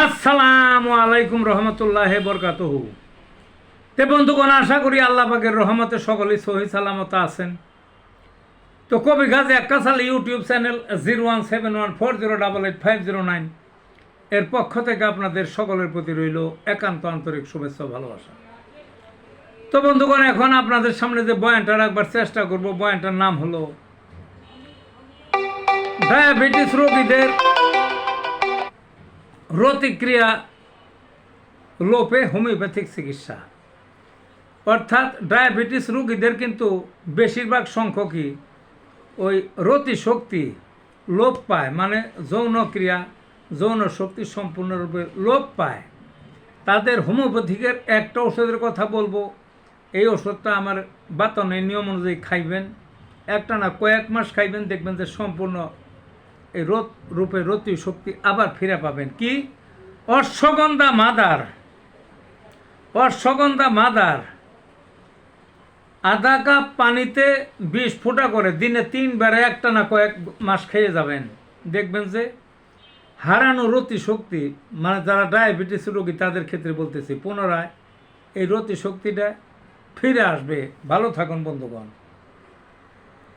আসসালামু আলাইকুম রহমতুল্লাহ বরকাতহু। তে বন্ধুগণ, আশা করি আল্লাহ পাকের রহমতে সকলেই সহি সালামত আছেন। তো কবি Gazi আক্কাসাল YouTube channel zero one seven one four zero double eight five zero nine এর পক্ষ থেকে আপনাদের সকলের প্রতি রইল একান্ত আন্তরিক শুভেচ্ছা ভালোবাসা। তো বন্ধুগণ, এখন আপনাদের সামনে যে বয়ানটা রাখবার চেষ্টা করব, বয়ানটার নাম হলো, ডায়াবেটিস রোগীদের রতিক্রিয়া লোপে হোমিওপ্যাথিক চিকিৎসা। অর্থাৎ ডায়াবেটিস রোগীদের কিন্তু বেশিরভাগ সংখ্যকই ওই রতি শক্তি লোপ পায় মানে যৌন ক্রিয়া, যৌন শক্তি সম্পূর্ণরূপে লোপ পায়। তাদের হোমিওপ্যাথিকের একটা ওষুধের কথা বলব। এই ওষুধটা আমার বাতনে নিয়ম অনুযায়ী খাইবেন। একটা না কয়েক মাস খাইবেন, দেখবেন যে সম্পূর্ণ এই রোদ রূপে রতি শক্তি আবার ফিরে পাবেন। কি? অশ্বগন্ধা মাদার। অশ্বগন্ধা মাদার। আধা কাপ পানিতে বিষ ফোঁটা করে দিনে তিনবার একটা না কয়েক মাস খেয়ে যাবেন। দেখবেন যে হারানো রতি শক্তি মানে যারা ডায়াবেটিস রোগী তাদের ক্ষেত্রে বলতেছি, পুনরায় এই রতি শক্তিটা ফিরে আসবে। ভালো থাকুন বন্ধুগণ।